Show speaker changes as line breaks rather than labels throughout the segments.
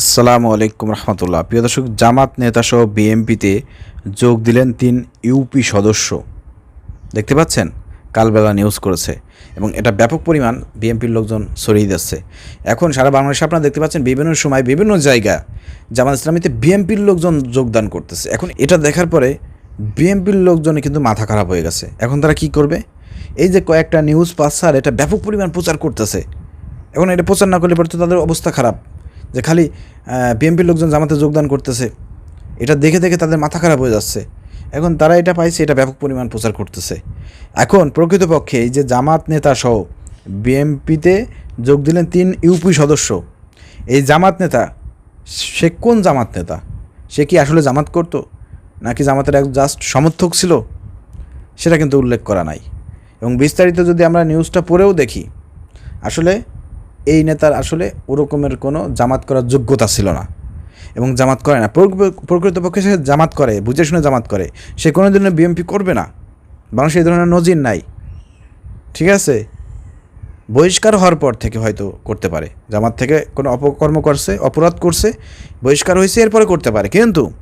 আসসালামু আলাইকুম রহমতুল্লাহ। প্রিয় দর্শক, জামাত নেতাসহ বিএমপিতে যোগ দিলেন তিন ইউপি সদস্য। দেখতে পাচ্ছেন, কালবেলা নিউজ করেছে এবং এটা ব্যাপক পরিমাণ বিএমপির লোকজন ছড়িয়ে যাচ্ছে এখন সারা বাংলাদেশে আপনারা দেখতে পাচ্ছেন, বিভিন্ন সময় বিভিন্ন জায়গা জামাত ইসলামীতে বিএমপির লোকজন যোগদান করতেছে। এখন এটা দেখার পরে বিএমপির লোকজনে কিন্তু মাথা খারাপ হয়ে গেছে। এখন তারা কি করবে? এই যে কয়েকটা নিউজ পাচ্ছে আর এটা ব্যাপক পরিমাণ প্রচার করতেছে। এখন এটা প্রচার না করলে পরে তো তাদের অবস্থা খারাপ। যে খালি বিএনপির লোকজন জামাতে যোগদান করতেছে, এটা দেখে দেখে তাদের মাথা খারাপ হয়ে যাচ্ছে। এখন তারা এটা পাইছে, এটা ব্যাপক পরিমাণ প্রচার করতেছে। এখন প্রকৃতপক্ষে এই যে জামাত নেতা সহ বিএমপিতে যোগ দিলেন তিন ইউপি সদস্য। এই জামাত নেতা, সে কোন জামাত নেতা? সে কি আসলে জামাত করতো? নাকি জামাতের এক জাস্ট সমর্থক ছিল? সেটা কিন্তু উল্লেখ করা নাই। এবং বিস্তারিত যদি আমরা নিউজটা পড়েও দেখি, আসলে এই নেতার আসলে ওরকমের কোনো জামাত করার যোগ্যতা ছিল না। এবং জামাত করে না। প্রকৃ- প্রকৃতপক্ষে সে জামাত করে, বুঝে শুনে জামাত করে। সে কোনো দিনও বিএমপি করবে না। মানুষ এই ধরনের নজির নাই। ঠিক আছে? বহিষ্কার হওয়ার পর থেকে হয়তো করতে পারে। জামাত থেকে কোনো অপকর্ম করছে, অপরাধ করছে, বহিষ্কার হয়েছে, এরপরে করতে পারে। কিন্তু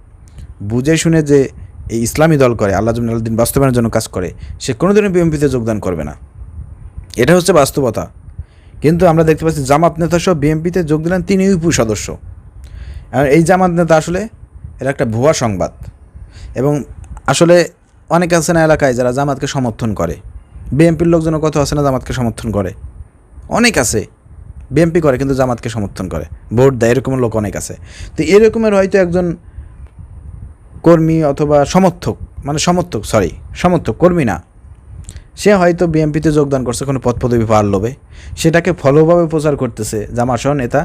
বুঝে শুনে যে এই ইসলামী দল করে, আল্লাহ দিন বাস্তবায়নের জন্য কাজ করে, সে কোনোদিনও বিএমপিতে যোগদান করবে না। এটা হচ্ছে বাস্তবতা। কিন্তু আমরা দেখতে পাচ্ছি জামাত নেতা সহ বিএনপিতে যোগ দিলেন তিন ইউপি সদস্য। এই জামাত নেতা আসলে এটা একটা ভুয়া সংবাদ। এবং আসলে অনেকে আছে না এলাকায় যারা জামাতকে সমর্থন করে। বিএনপির লোকজনও কত আছে না জামাতকে সমর্থন করে। অনেক আছে। বিএনপি করে কিন্তু জামাতকে সমর্থন করে। ভোট দেয় এরকম লোক অনেক আছে। তো এরকমের হয়তো একজন কর্মী অথবা সমর্থক মানে সমর্থক সরি সমর্থক, কর্মী না। সে হয়তো বিএনপিতে যোগদান করছে, কোনো পদ পদবি পাওয়ার লোভে। সেটাকে ফলোভাবে প্রচার করতেছে জামাত সহ নেতা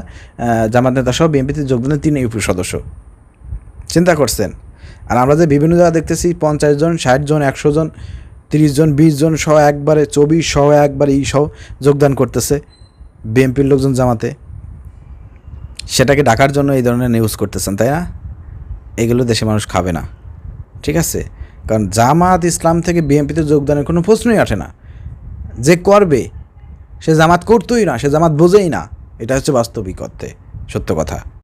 জামাত নেতা সহ বিএনপিতে যোগদানের তিন ইউপি সদস্য। চিন্তা করছেন? আর আমরা যে বিভিন্ন জায়গা দেখতেছি, পঞ্চাশ জন, ষাট জন, একশো জন, তিরিশ জন, বিশ জন সহ একবারে চব্বিশ সহ একবারে ই সহ যোগদান করতেছে বিএনপির লোকজন জামাতে। সেটাকে ডাকার জন্য এই ধরনের নিউজ করতেছেন, তাই না? এগুলো দেশে মানুষ খাবে না। ঠিক আছে? কারণ জামাত ইসলাম থেকে বিএনপিতে যোগদানের কোনো প্রশ্নই আসে না। যে করবে, সে জামাত করতোই না, সে জামাত বোঝেই না। এটা হচ্ছে বাস্তবিক অর্থে সত্য কথা।